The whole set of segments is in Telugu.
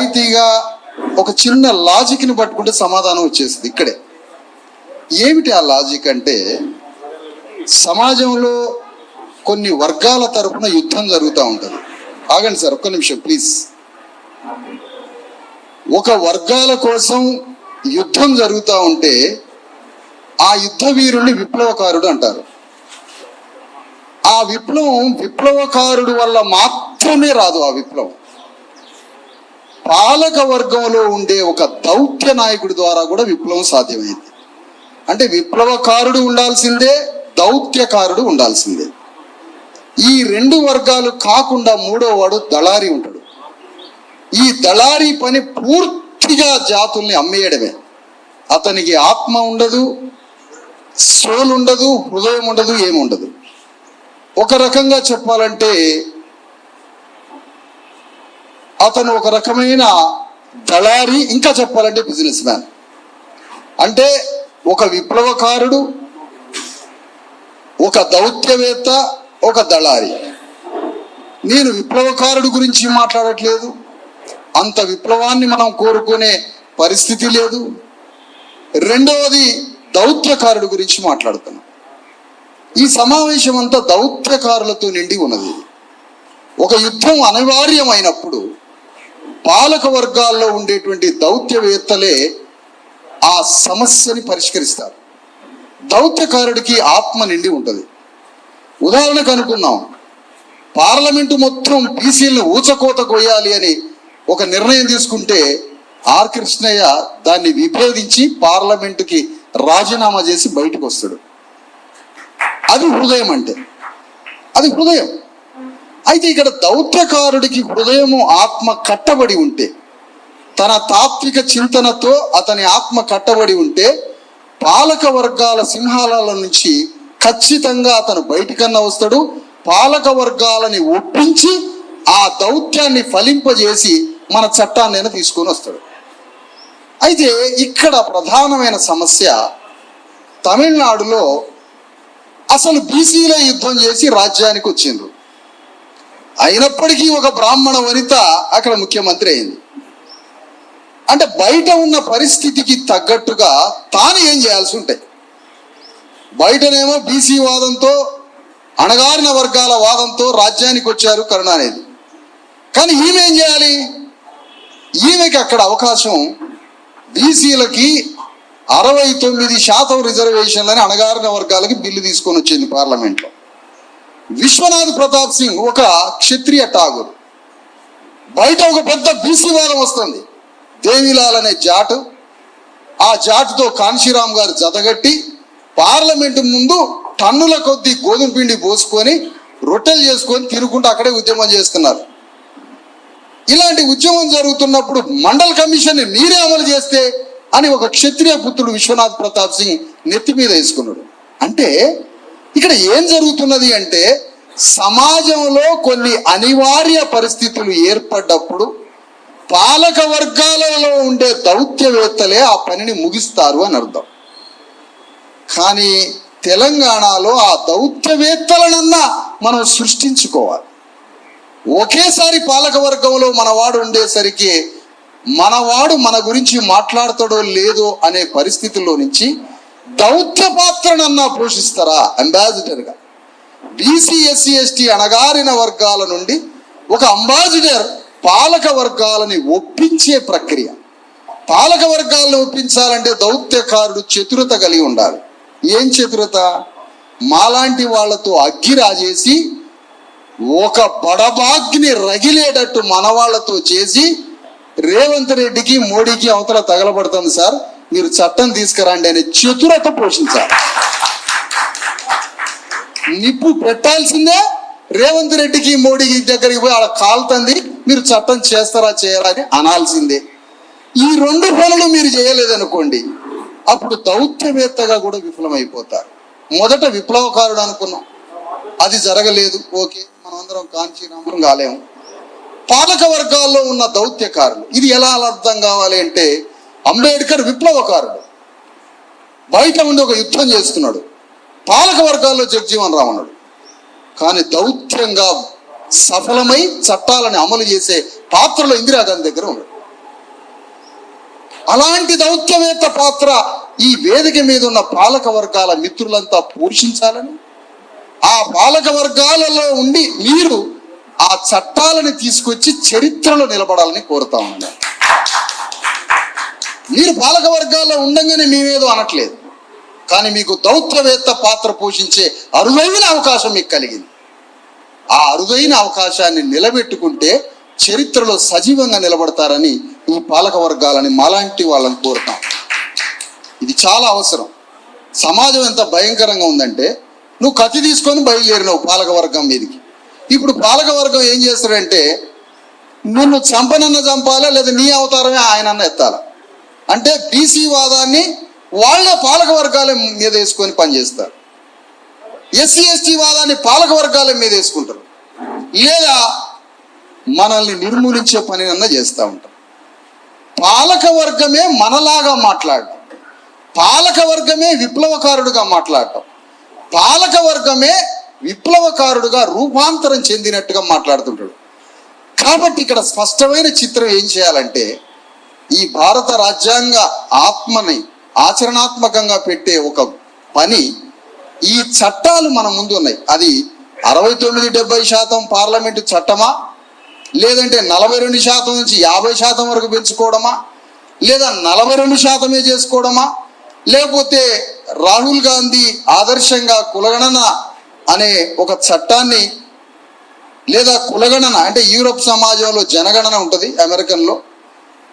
నిజాయితీగా ఒక చిన్న లాజిక్ని పట్టుకుంటే సమాధానం వచ్చేసింది ఇక్కడే. ఏమిటి ఆ లాజిక్ అంటే సమాజంలో కొన్ని వర్గాల తరపున యుద్ధం జరుగుతూ ఉంటుంది. ఆగండి సార్ ఒక్క నిమిషం ప్లీజ్ ఒక వర్గాల కోసం యుద్ధం జరుగుతూ ఉంటే ఆ యుద్ధ వీరుణ్ణి విప్లవకారుడు అంటారు. ఆ విప్లవం విప్లవకారుడు వల్ల మాత్రమే రాదు ఆ విప్లవం. పాలక వర్గంలో ఉండే ఒక దౌత్య నాయకుడి ద్వారా కూడా విప్లవం సాధ్యమైంది. అంటే విప్లవకారుడు ఉండాల్సిందే దౌత్యకారుడు ఉండాల్సిందే. ఈ రెండు వర్గాలు కాకుండా మూడో వాడు దళారి ఉంటాడు. ఈ దళారి పని పూర్తిగా జాతుల్ని అమ్మేయడమే. అతనికి ఆత్మ ఉండదు సోల్ ఉండదు హృదయం ఉండదు ఏముండదు. ఒక రకంగా చెప్పాలంటే అతను ఒక రకమైన దళారి ఇంకా చెప్పాలంటే బిజినెస్ మ్యాన్. అంటే ఒక విప్లవకారుడు ఒక దౌత్యవేత్త ఒక దళారి. నేను విప్లవకారుడు గురించి మాట్లాడట్లేదు. అంత విప్లవాన్ని మనం కోరుకునే పరిస్థితి లేదు. రెండవది దౌత్యకారుడు గురించి మాట్లాడుతున్నాం. ఈ సమావేశం అంతా దౌత్యకారులతో నిండి ఉన్నది. ఒక యుద్ధం అనివార్యమైనప్పుడు పాలక వర్గాల్లో ఉండేటువంటి దౌత్యవేత్తలే ఆ సమస్యని పరిష్కరిస్తారు. దౌత్యకారుడికి ఆత్మ నిండి ఉంటుంది. ఉదాహరణకు అనుకుందాం. పార్లమెంటు మొత్తం బీసీలను ఊచకోత కొయ్యాలి అని ఒక నిర్ణయం తీసుకుంటే ఆర్ కృష్ణయ్య దాన్ని విభేదించి పార్లమెంటుకి రాజీనామా చేసి బయటకు వస్తాడు. అది హృదయం అంటే. అది హృదయం. అయితే ఇక్కడ దౌత్యకారుడికి హృదయము ఆత్మ కట్టబడి ఉంటే తన తాత్విక చింతనతో అతని ఆత్మ కట్టబడి ఉంటే పాలక వర్గాల సింహాల నుంచి ఖచ్చితంగా అతను బయటికన్నా వస్తాడు. పాలక వర్గాలని ఒప్పించి ఆ దౌత్యాన్ని ఫలింపజేసి మన చట్టాన్ని తీసుకొని వస్తాడు. అయితే ఇక్కడ ప్రధానమైన సమస్య తమిళనాడులో అసలు బీసీలే యుద్ధం చేసి రాజ్యానికి వచ్చిండ్రు. అయినప్పటికీ ఒక బ్రాహ్మణ వనిత అక్కడ ముఖ్యమంత్రి అయింది. అంటే బయట ఉన్న పరిస్థితికి తగ్గట్టుగా తాను ఏం చేయాల్సి ఉంటాయి బయటనేమో బీసీ వాదంతో అణగారిన వర్గాల వాదంతో రాజ్యానికి వచ్చారు కరుణానిధి. కానీ ఈమె ఏం చేయాలి? ఈమెకి అక్కడ అవకాశం బీసీలకి అరవై తొమ్మిది శాతం రిజర్వేషన్లని అణగారిన వర్గాలకి బిల్లు తీసుకొని వచ్చింది పార్లమెంట్లో. విశ్వనాథ్ ప్రతాప్ సింగ్ ఒక క్షత్రియ ఠాగూర్. బయట ఒక పెద్ద బీసీ వాదం వస్తుంది. దేవిలాల్ అనే జాటు. ఆ జాటుతో కాన్షీరామ్ గారు జతగట్టి పార్లమెంటు ముందు టన్నుల కొద్దీ గోధుమ పిండి పోసుకొని రొట్టెలు చేసుకొని తినుకుంటూ అక్కడే ఉద్యమం చేస్తున్నారు. ఇలాంటి ఉద్యమం జరుగుతున్నప్పుడు మండల్ కమిషన్ మీరే అమలు చేస్తే అని ఒక క్షత్రియ పుత్రుడు విశ్వనాథ్ ప్రతాప్ సింగ్ నెత్తి మీద వేసుకున్నాడు. అంటే ఇక్కడ ఏం జరుగుతున్నది అంటే సమాజంలో కొన్ని అనివార్య పరిస్థితులు ఏర్పడ్డప్పుడు పాలక వర్గాలలో ఉండే దౌత్యవేత్తలే ఆ పనిని ముగిస్తారు అని అర్థం. కానీ తెలంగాణలో ఆ దౌత్యవేత్తలనన్నా మనం సృష్టించుకోవాలి. ఒకేసారి పాలక వర్గంలో మనవాడు ఉండేసరికి మనవాడు మన గురించి మాట్లాడతాడో లేదో అనే పరిస్థితుల్లో నుంచి దౌత్య పాత్రనన్నా పోషిస్తారా అంబాసిడర్గా బీసీ ఎస్సీ ఎస్టీ అణగారిన వర్గాల నుండి ఒక అంబాసిడర్ పాలక వర్గాలని ఒప్పించే ప్రక్రియ. పాలక వర్గాలను ఒప్పించాలంటే దౌత్యకారుడు చతురత కలిగి ఉండాలి. ఏం చతురత? మాలాంటి వాళ్ళతో అగ్గి రాజేసి ఒక బడబాగ్ని రగిలేటట్టు మనవాళ్ళతో చేసి రేవంత్ రెడ్డికి మోడీకి అవతల తగలబడుతుంది సార్. మీరు చట్టం తీసుకురండి అనే చతురత పోషించాలి. నిప్పు పెట్టాల్సిందే. రేవంత్ రెడ్డికి మోడీకి దగ్గరికి పోయి ఆడ కాలుతుంది. మీరు చట్టం చేస్తారా చేయరా అని అనాల్సిందే. ఈ రెండు పనులు మీరు చేయలేదనుకోండి అప్పుడు దౌత్యవేత్తగా కూడా విఫలమైపోతారు. మొదట విప్లవకారుడు అనుకున్నాం. అది జరగలేదు. ఓకే మనమందరం కాంచీరామం కాలేము. పాలక వర్గాల్లో ఉన్న దౌత్యకారులు ఇది ఎలా అర్థం కావాలి అంటే అంబేద్కర్ విప్లవకారుడు. బయట ఉండి ఒక యుద్ధం చేస్తున్నాడు. పాలక వర్గాల్లో జగజీవన్ రామ్ అన్నాడు కానీ దౌత్యంగా సఫలమై చట్టాలని అమలు చేసే పాత్రలో ఇందిరాగాంధీ దగ్గర ఉన్నాడు. అలాంటి దౌత్యవేత్త పాత్ర ఈ వేదిక మీద ఉన్న పాలక వర్గాల మిత్రులంతా పోషించాలని ఆ పాలక వర్గాలలో ఉండి మీరు ఆ చట్టాలను తీసుకొచ్చి చరిత్రలో నిలబడాలని కోరుతా ఉన్నాను. మీరు పాలక వర్గాల్లో ఉండంగానే మేమేదో అనట్లేదు. కానీ మీకు దౌత్యవేత్త పాత్ర పోషించే అరుదైన అవకాశం మీకు కలిగింది. ఆ అరుదైన అవకాశాన్ని నిలబెట్టుకుంటే చరిత్రలో సజీవంగా నిలబడతారని ఈ పాలక వర్గాలని మాలాంటి వాళ్ళని కోరుతాం. ఇది చాలా అవసరం. సమాజం ఎంత భయంకరంగా ఉందంటే నువ్వు కత్తి తీసుకొని బయలుదేరినావు పాలక వర్గం మీదకి. ఇప్పుడు పాలక వర్గం ఏం చేస్తాడంటే నిన్ను చంపనన్న చంపాలా? లేదా నీ అవతారమే ఆయనన్న ఎత్తాలా? అంటే బీసీ వాదాన్ని వాళ్ళే పాలక వర్గాల మీద వేసుకొని పనిచేస్తారు. ఎస్సీ ఎస్టీ వాదాన్ని పాలక వర్గాల మీద వేసుకుంటారు. లేదా మనల్ని నిర్మూలించే పని అన్నా చేస్తూ ఉంటారు. పాలక వర్గమే మనలాగా మాట్లాడటం. పాలక వర్గమే విప్లవకారుడుగా మాట్లాడటం. పాలక వర్గమే విప్లవకారుడుగా రూపాంతరం చెందినట్టుగా మాట్లాడుతుంటాడు. కాబట్టి ఇక్కడ స్పష్టమైన చిత్రం ఏం చేయాలంటే ఈ భారత రాజ్యాంగ ఆత్మని ఆచరణాత్మకంగా పెట్టే ఒక పని ఈ చట్టాలు మన ముందు ఉన్నాయి. అది అరవై తొమ్మిది డెబ్బై శాతం పార్లమెంటు చట్టమా? లేదంటే నలభై రెండు శాతం నుంచి యాభై శాతం వరకు పెంచుకోవడమా? లేదా నలభై రెండు శాతమే చేసుకోవడమా? లేకపోతే రాహుల్ గాంధీ ఆదర్శంగా కులగణన అనే ఒక చట్టాన్ని లేదా కులగణన అంటే యూరోప్ సమాజంలో జనగణన ఉంటుంది అమెరికన్లో.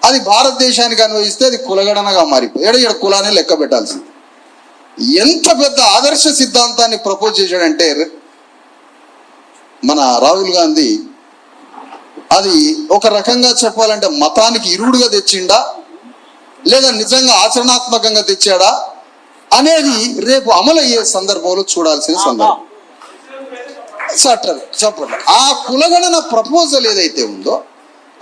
అది భారతదేశానికి అన్వయిస్తే అది కులగణనగా మారిపోయి ఏడ ఇక్కడ కులాన్ని లెక్క పెట్టాల్సింది. ఎంత పెద్ద ఆదర్శ సిద్ధాంతాన్ని ప్రపోజ్ చేశాడంటే మన రాహుల్ గాంధీ అది ఒక రకంగా చెప్పాలంటే మతానికి ఇరువుడుగా తెచ్చిండా లేదా నిజంగా ఆచరణాత్మకంగా తెచ్చాడా అనేది రేపు అమలు అయ్యే సందర్భంలో చూడాల్సిన సందర్భం. చెప్పండి. ఆ కులగణన ప్రపోజల్ ఏదైతే ఉందో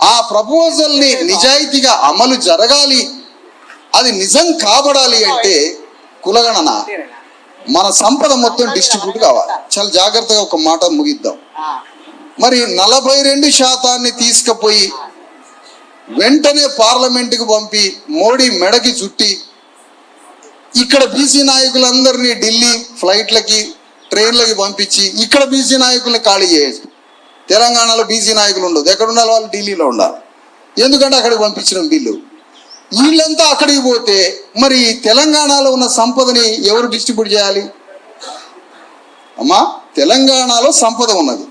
ఆ ప్రపోజల్ని నిజాయితీగా అమలు జరగాలి అది నిజం కాబడాలి అంటే కులగణన మన సంపద మొత్తం డిస్ట్రిబ్యూట్ కావాలి. చాలా జాగ్రత్తగా ఒక మాట ముగిద్దాం. మరి నలభై రెండు శాతాన్ని తీసుకుపోయి వెంటనే పార్లమెంటుకు పంపి మోడీ మెడకి చుట్టి ఇక్కడ బీసీ నాయకులందరినీ ఢిల్లీ ఫ్లైట్లకి ట్రైన్లకి పంపించి ఇక్కడ బీసీ నాయకుల్ని ఖాళీ చేయొచ్చు తెలంగాణలో బీసీ నాయకులు ఉండదు ఎక్కడ ఉండాలి వాళ్ళు? ఢిల్లీలో ఉండాలి. ఎందుకంటే అక్కడికి పంపించడం బిల్లు వీళ్ళంతా అక్కడికి పోతే మరి తెలంగాణలో ఉన్న సంపదని ఎవరు డిస్ట్రిబ్యూట్ చేయాలి? అమ్మా తెలంగాణలో సంపద ఉన్నది.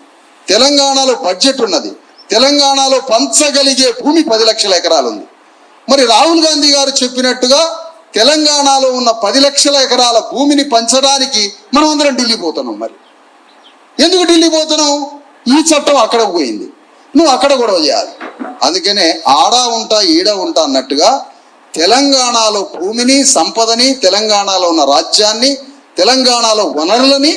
తెలంగాణలో బడ్జెట్ ఉన్నది. తెలంగాణలో పంచగలిగే భూమి పది లక్షల ఎకరాలు ఉంది. మరి రాహుల్ గాంధీ గారు చెప్పినట్టుగా తెలంగాణలో ఉన్న పది లక్షల ఎకరాల భూమిని పంచడానికి మనం అందరం ఢిల్లీ పోతున్నాం మరి. ఎందుకు ఢిల్లీ పోతున్నాం? ఈ చట్టం అక్కడ పోయింది. నువ్వు అక్కడ గొడవ చేయాలి. అందుకనే ఆడా ఉంటా ఈడ ఉంటా అన్నట్టుగా తెలంగాణలో భూమిని సంపదని తెలంగాణలో ఉన్న రాజ్యాన్ని తెలంగాణలో వనరులని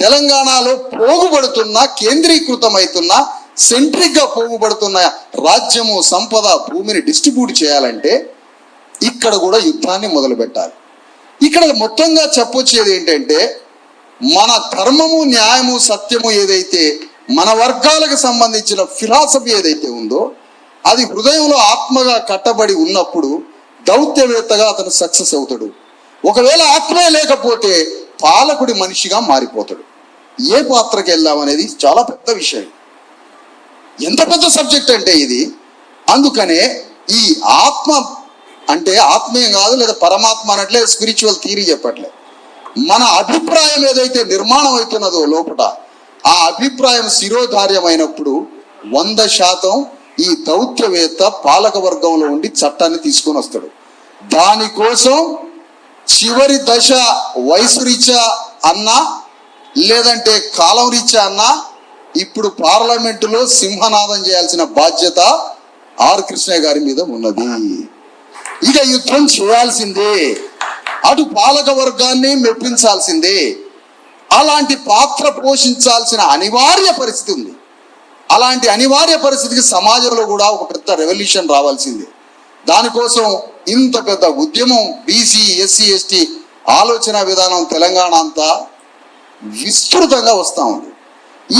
తెలంగాణలో పోగుపడుతున్న కేంద్రీకృతమవుతున్న సెంట్రిక్గా పోగుపడుతున్న రాజ్యము సంపద భూమిని డిస్ట్రిబ్యూట్ చేయాలంటే ఇక్కడ కూడా యుద్ధాన్ని మొదలు పెట్టాలి ఇక్కడ మొత్తంగా చెప్పొచ్చేది ఏంటంటే మన ధర్మము న్యాయము సత్యము ఏదైతే మన వర్గాలకు సంబంధించిన ఫిలాసఫీ ఏదైతే ఉందో అది హృదయంలో ఆత్మగా కట్టబడి ఉన్నప్పుడు దౌత్యవేత్తగా అతను సక్సెస్ అవుతాడు. ఒకవేళ ఆత్మే లేకపోతే పాలకుడి మనిషిగా మారిపోతాడు. ఏ పాత్రకి వెళ్దామనేది చాలా పెద్ద విషయం. ఎంత పెద్ద సబ్జెక్ట్ అంటే ఇది? అందుకనే ఈ ఆత్మ అంటే ఆత్మీయం కాదు లేదా పరమాత్మ అనట్లే స్పిరిచువల్ థీరీ చెప్పట్లే. మన అభిప్రాయం ఏదైతే నిర్మాణం అవుతున్నదో లోపల ఆ అభిప్రాయం శిరోధార్యమైనప్పుడు వంద శాతం ఈ దౌత్యవేత్త పాలక వర్గంలో ఉండి చట్టాన్ని తీసుకొని వస్తాడు. దానికోసం చివరి దశ వయసు రీత్యా అన్నా లేదంటే కాలం రీత్యా అన్నా ఇప్పుడు పార్లమెంటులో సింహనాదం చేయాల్సిన బాధ్యత ఆర్ కృష్ణయ్య గారి మీద ఉన్నది. ఇక యుద్ధం చేయాల్సిందే. అటు పాలక వర్గాన్ని మెప్పించాల్సిందే. అలాంటి పాత్ర పోషించాల్సిన అనివార్య పరిస్థితి ఉంది. అలాంటి అనివార్య పరిస్థితికి సమాజంలో కూడా ఒక పెద్ద రెవల్యూషన్ రావాల్సిందే. దానికోసం ఇంత పెద్ద ఉద్యమం బీసీ ఎస్సీ ఎస్టీ ఆలోచన విధానం తెలంగాణ అంతా విస్తృతంగా వస్తూ ఉంది.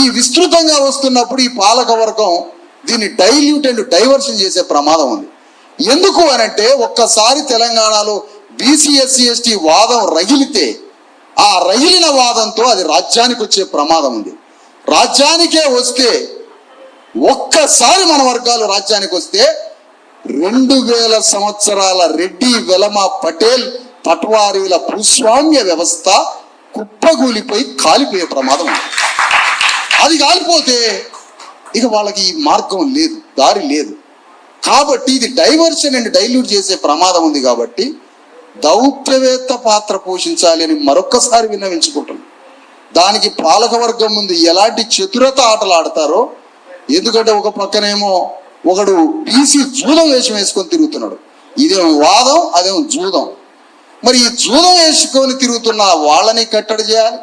ఈ విస్తృతంగా వస్తున్నప్పుడు ఈ పాలక వర్గం దీన్ని డైల్యూట్ అండ్ డైవర్షన్ చేసే ప్రమాదం ఉంది. ఎందుకు అనంటే ఒక్కసారి తెలంగాణలో బీసీ ఎస్సీ ఎస్టీ వాదం రగిలితే ఆ రగిలిన వాదంతో అది రాజ్యానికి వచ్చే ప్రమాదం ఉంది. రాజ్యానికే వస్తే ఒక్కసారి మన వర్గాలు రాజ్యానికి వస్తే రెండు వేల సంవత్సరాల రెడ్డి వెలమ పటేల్ పట్వారీల భూస్వామ్య వ్యవస్థ కుప్పగూలిపోయి కాలిపోయే ప్రమాదం ఉంది. అది కాలిపోతే ఇక వాళ్ళకి ఈ మార్గం లేదు దారి లేదు. కాబట్టి ఇది డైవర్షన్ అండ్ డైల్యూట్ చేసే ప్రమాదం ఉంది కాబట్టి దౌత్యవేత్త పాత్ర పోషించాలి అని మరొక్కసారి విన్నవించుకుంటున్నాం. దానికి పాలక వర్గం ముందు ఎలాంటి చతురత ఆటలు ఆడతారో ఎందుకంటే ఒక పక్కనేమో ఒకడు బీసీ జూదం వేషం వేసుకొని తిరుగుతున్నాడు. ఇదేమో వాదం అదేమో జూదం. మరి ఈ జూదం వేసుకొని తిరుగుతున్న వాళ్ళని కట్టడి చేయాలి?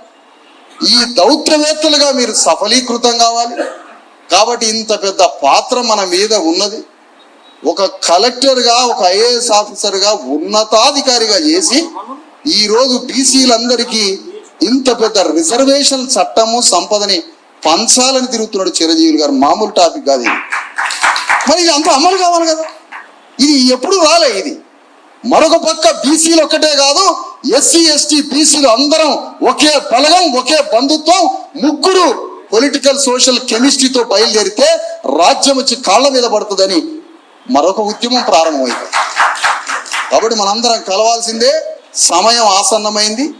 ఈ దౌత్యవేత్తలుగా మీరు సఫలీకృతం కావాలి. కాబట్టి ఇంత పెద్ద పాత్ర మన మీద ఉన్నది. ఒక కలెక్టర్గా ఒక ఐఏఎస్ ఆఫీసర్గా ఉన్నతాధికారిగా చేసి ఈరోజు బీసీలందరికీ ఇంత పెద్ద రిజర్వేషన్ చట్టము సంపదని పంచాలని తిరుగుతున్నాడు చిరంజీవి గారు. మామూలు టాపిక్ కాదు ఇది. మరి ఇది అంత అమలు కావాలి కదా. ఇది ఎప్పుడు రాలే ఇది. మరొక పక్క బీసీలు ఒక్కటే కాదు ఎస్సీ ఎస్టీ బీసీలు అందరం ఒకే బలగం ఒకే బంధుత్వం ముగ్గురు పొలిటికల్ సోషల్ కెమిస్ట్రీతో బయలుదేరితే రాజ్యం వచ్చి కాళ్ళ మీద పడుతుందని మరొక ఉద్యమం ప్రారంభమైంది. కాబట్టి మనందరం కలవాల్సిందే సమయం ఆసన్నమైంది.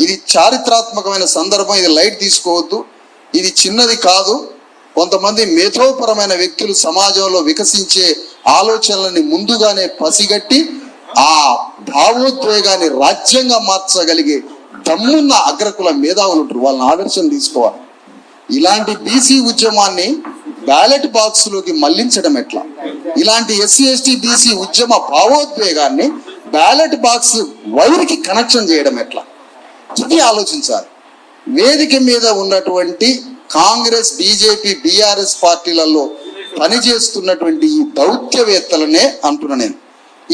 ఇది చారిత్రాత్మకమైన సందర్భం ఇది లైట్ తీసుకోవద్దు. ఇది చిన్నది కాదు. కొంతమంది మేధోపరమైన వ్యక్తులు సమాజంలో వికసించే ఆలోచనలని ముందుగానే పసిగట్టి ఆ భావోద్వేగాన్ని రాజ్యంగా మార్చగలిగే దమ్మున్న అగ్రకుల మేధావులు ఉంటారు వాళ్ళని ఆదర్శం తీసుకోవాలి. ఇలాంటి బీసీ ఉద్యమాన్ని బ్యాలెట్ బాక్స్లోకి మళ్ళించడం ఎట్లా? ఇలాంటి ఎస్సీ ఎస్టీ బీసీ ఉద్యమ భావోద్వేగాన్ని బ్యాలెట్ బాక్స్ వైర్కి కనెక్షన్ చేయడం ఎట్లా? ఇది ఆలోచించాలి. వేదిక మీద ఉన్నటువంటి కాంగ్రెస్ బీజేపీ బీఆర్ఎస్ పార్టీలలో పనిచేస్తున్నటువంటి ఈ దౌత్యవేత్తలనే అంటున్నా నేను.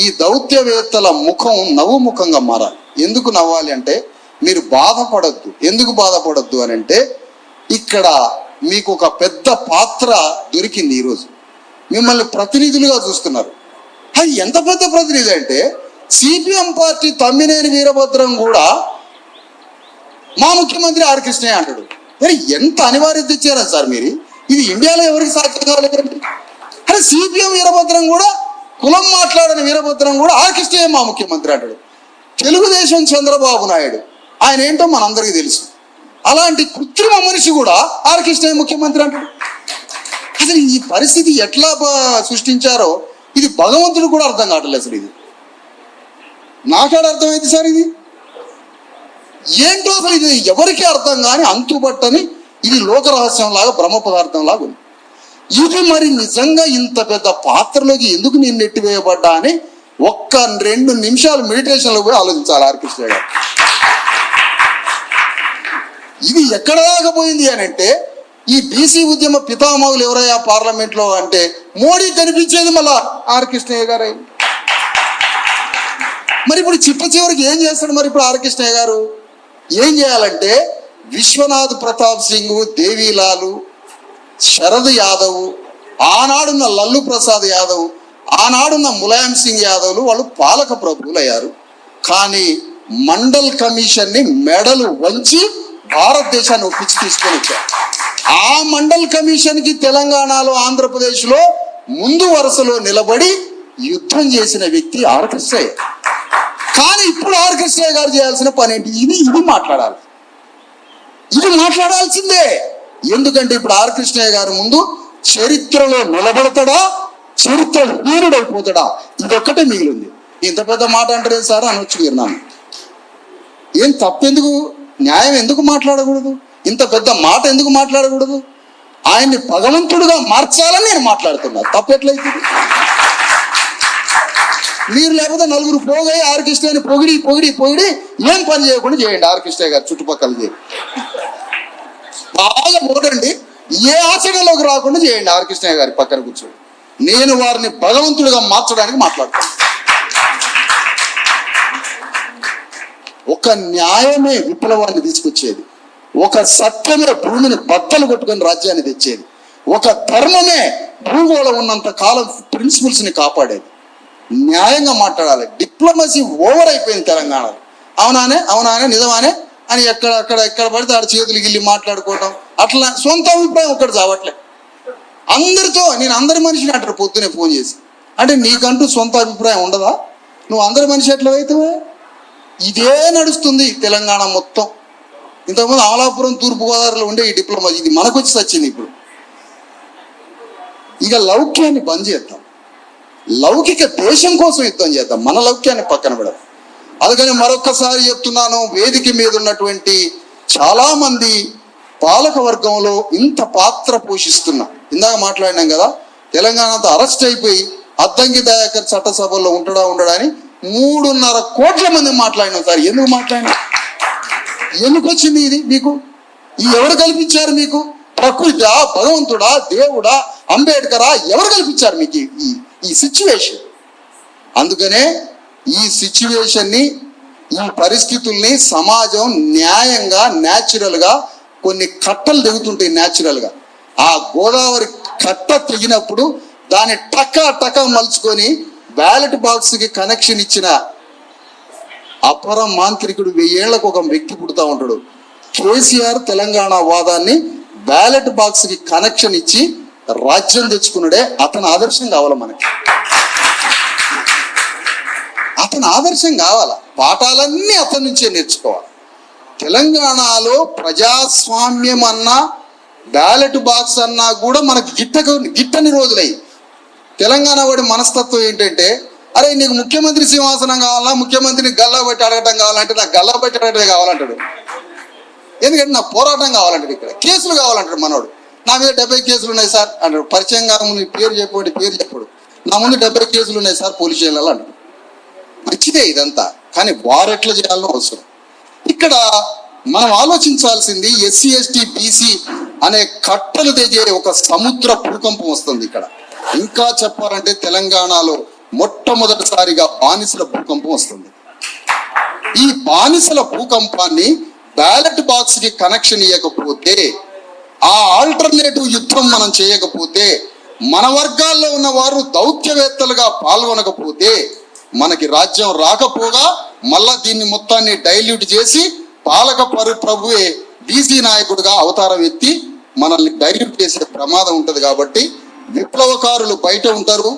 ఈ దౌత్యవేత్తల ముఖం నవ్వుముఖంగా మారాలి. ఎందుకు నవ్వాలి అంటే మీరు బాధపడద్దు. ఎందుకు బాధపడద్దు అని అంటే ఇక్కడ మీకు ఒక పెద్ద పాత్ర దొరికింది ఈరోజు. మిమ్మల్ని ప్రతినిధులుగా చూస్తున్నారు. అది ఎంత పెద్ద ప్రతినిధి అంటే సిపిఎం పార్టీ తమ్మినేని వీరభద్రం కూడా మా ముఖ్యమంత్రి ఆర్ కృష్ణయ్య అంటాడు. మరి ఎంత అనివార్యత ఇచ్చారా సార్ మీరు? ఇది ఇండియాలో ఎవరికి సాధ్యం కాలేదండి అరే సిపిఎం వీరభద్రం కూడా కులం మాట్లాడని వీరభద్రం కూడా ఆర్ కృష్ణయ్య మా ముఖ్యమంత్రి అంటాడు. తెలుగుదేశం చంద్రబాబు నాయుడు. ఆయన ఏంటో మనందరికీ తెలుసు. అలాంటి కృత్రిమ మనిషి కూడా ఆర్ ముఖ్యమంత్రి అంటాడు. అసలు ఈ పరిస్థితి ఎట్లా సృష్టించారో ఇది భగవంతుడు కూడా అర్థం కావట్లేదు అసలు ఇది. నాకాడ అర్థమైంది సార్ ఇది? ఏంటో అసలు ఇది ఎవరికి అర్థం కాని అంతుబట్టని ఇది లోక రహస్యం లాగా బ్రహ్మ పదార్థం లాగా ఉంది. ఇది మరి నిజంగా ఇంత పెద్ద పాత్రలోకి ఎందుకు నేను నెట్టివేయబడ్డా అని ఒక్క రెండు నిమిషాలు మెడిటేషన్లో పోయి ఆలోచించాలి ఆర్కృష్ణ గారు. ఇది ఎక్కడ దాకా అని అంటే ఈ బీసీ ఉద్యమ పితామహులు ఎవరయ్యా పార్లమెంట్లో అంటే మోడీ కనిపించేది మళ్ళా ఆర్ కృష్ణయ్య గారు. మరి ఇప్పుడు చిట్ట చివరికి ఏం చేస్తాడు మరి ఇప్పుడు ఆర్ కృష్ణయ్య గారు? ఏం చేయాలంటే విశ్వనాథ్ ప్రతాప్ సింగ్ దేవీలాలు శరద్ యాదవ్ ఆనాడున్న లల్లు ప్రసాద్ యాదవ్ ఆనాడున్న ములాయం సింగ్ యాదవ్లు వాళ్ళు పాలక ప్రభువులు అయ్యారు కానీ మండల్ కమిషన్ని మెడలు వంచి భారతదేశాన్ని ఒప్పించి తీసుకొని వచ్చారు. ఆ మండల్ కమిషన్కి తెలంగాణలో ఆంధ్రప్రదేశ్లో ముందు వరుసలో నిలబడి యుద్ధం చేసిన వ్యక్తి ఆర్ కృష్ణయ్య. కానీ ఇప్పుడు ఆర్ కృష్ణయ్య గారు చేయాల్సిన పని ఏంటి? ఇది ఇది మాట్లాడాలి. ఇది మాట్లాడాల్సిందే. ఎందుకంటే ఇప్పుడు ఆర్ కృష్ణయ్య గారి ముందు చరిత్రలో నిలబడతాడా? చరిత్ర హీనుడైపోతాడా ఇదొక్కటే మిగిలింది. ఇంత పెద్ద మాట అంటారే సార్ అనొచ్చు మీరు నన్ను ఏం తప్పెందుకు? న్యాయం ఎందుకు మాట్లాడకూడదు? ఇంత పెద్ద మాట ఎందుకు మాట్లాడకూడదు? ఆయన్ని భగవంతుడుగా మార్చాలని నేను మాట్లాడుతున్నా. తప్పెట్లయితే మీరు లేకపోతే నలుగురు పోగై ఆర్ పొగిడి పొగిడి పొగిడి ఏం పని చేయకుండా చేయండి ఆర్ గారు చుట్టుపక్కల చేయండి. బాగా పోడండి ఏ ఆచరణలోకి రాకుండా చేయండి ఆర్ గారి పక్కన కూర్చోండి. నేను వారిని భగవంతుడిగా మార్చడానికి మాట్లాడుతాను ఒక న్యాయమే విప్లవాన్ని తీసుకొచ్చేది. ఒక సత్యమే భూమిని బద్దలు కొట్టుకుని రాజ్యాన్ని తెచ్చేది. ఒక ధర్మమే భూగోళం ఉన్నంత కాలం ప్రిన్సిపల్స్ని కాపాడేది. న్యాయంగా మాట్లాడాలి. డిప్లొమసీ ఓవర్ అయిపోయింది తెలంగాణలో. అవునానే? అవునానే? నిజమానే? అని ఎక్కడ అక్కడ ఎక్కడ పడితే ఆడ చేతులు గిల్లి మాట్లాడుకోవటం. అట్లా సొంత అభిప్రాయం ఒక్కటి చావట్లే. అందరితో నేను అందరి మనిషిని అంటారు పొద్దునే ఫోన్ చేసి. అంటే నీకంటూ సొంత అభిప్రాయం ఉండదా? నువ్వు అందరి మనిషి ఎట్లా అవుతావే? ఇదే నడుస్తుంది తెలంగాణ మొత్తం. ఇంతకుముందు అమలాపురం తూర్పుగోదావరిలో ఉండే ఈ డిప్లొమా ఇది మనకు వచ్చి వచ్చింది ఇప్పుడు. ఇక లౌక్యాన్ని బంద్ చేద్దాం. లౌకిక దేశం కోసం యుద్ధం చేద్దాం. మన లౌక్యాన్ని పక్కన పెడదాం. అందుకని మరొక్కసారి చెప్తున్నాను వేదిక మీద ఉన్నటువంటి చాలా మంది పాలక వర్గంలో ఇంత పాత్ర పోషిస్తున్నా. ఇందాక మాట్లాడినాం కదా తెలంగాణతో అరెస్ట్ అయిపోయి అద్దంకి దయాకర్ చట్టసభల్లో ఉండడా ఉండడా అని మూడున్నర కోట్ల మంది మాట్లాడినాం సార్. ఎందుకు మాట్లాడినా? ఎందుకు వచ్చింది ఇది మీకు? ఈ ఎవరు కల్పించారు మీకు? ప్రకృతి భగవంతుడా దేవుడా అంబేద్కరా ఎవరు కల్పించారు మీకు ఈ- ఈ సిచ్యువేషన్ అందుకనే ఈ సిచ్యువేషన్ని ఈ పరిస్థితుల్ని సమాజం న్యాయంగా న్యాచురల్గా కొన్ని కట్టలు దిగుతుంటాయి న్యాచురల్గా ఆ గోదావరి కట్ట తెగినప్పుడు దాన్ని టకా టకా మలుచుకొని బ్యాలెట్ బాక్స్కి కనెక్షన్ ఇచ్చిన అపర మాంత్రికుడు వెయ్యేళ్ళకు ఒక వ్యక్తి పుడతా ఉంటాడు. కేసీఆర్ తెలంగాణ వాదాన్ని బ్యాలెట్ బాక్స్కి కనెక్షన్ ఇచ్చి రాజ్యం తెచ్చుకున్నాడే. అతని ఆదర్శం కావాలి మనకి? అతని ఆదర్శం కావాలా? పాఠాలన్నీ అతని నుంచే నేర్చుకోవాలి. తెలంగాణలో ప్రజాస్వామ్యం అన్నా బ్యాలెట్ బాక్స్ అన్నా కూడా మనకు గిట్టక గిట్టని రోజులయ్యి. తెలంగాణ వాడి మనస్తత్వం ఏంటంటే అరే నీకు ముఖ్యమంత్రి సింహాసనం కావాలా? ముఖ్యమంత్రిని గల్లా పెట్టి అడగటం కావాలంటే నాకు గల్లా పెట్టి అడగటమే కావాలంటాడు. ఎందుకంటే నా పోరాటం కావాలంటాడు ఇక్కడ. కేసులు కావాలంటాడు మనోడు. నా మీద డెబ్బై కేసులు ఉన్నాయి సార్ అంటాడు. పరిచయం కాక పేరు చెప్పాడు పేరు చెప్పాడు. నా ముందు డెబ్బై కేసులు ఉన్నాయి సార్ పోలీస్ చేయాలి అంటాడు. మంచిదే ఇదంతా. కానీ వారు ఎట్లా చేయాలో అవసరం. ఇక్కడ మనం ఆలోచించాల్సింది ఎస్సీ ఎస్టీ బీసీ అనే కట్టలు తెగే ఒక సముద్ర భూకంపం వస్తుంది ఇక్కడ. ఇంకా చెప్పాలంటే తెలంగాణలో మొట్టమొదటిసారిగా బానిసల భూకంపం వస్తుంది. ఈ బానిసల భూకంపాన్ని బ్యాలెట్ బాక్స్కి కనెక్షన్ ఇవ్వకపోతే ఆ ఆల్టర్నేటివ్ యుద్ధం మనం చేయకపోతే మన వర్గాల్లో ఉన్న వారు దౌత్యవేత్తలుగా పాల్గొనకపోతే మనకి రాజ్యం రాకపోగా మళ్ళా దీన్ని మొత్తాన్ని డైల్యూట్ చేసి పాలక పరు ప్రభువే బీసీ నాయకుడిగా అవతారం ఎత్తి మనల్ని డైల్యూట్ చేసే ప్రమాదం ఉంటుంది కాబట్టి విప్లవకారులు బయట ఉంటారు.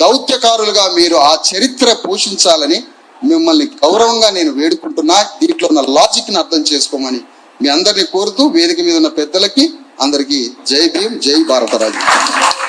దౌత్యకారులుగా మీరు ఆ చరిత్ర పోషించాలని మిమ్మల్ని గౌరవంగా నేను వేడుకుంటున్నా. దీంట్లో ఉన్న లాజిక్ని అర్థం చేసుకోమని మీ అందరిని కోరుతూ వేదిక మీద ఉన్న పెద్దలకి అందరికీ జై భీం జై భారతరాజు.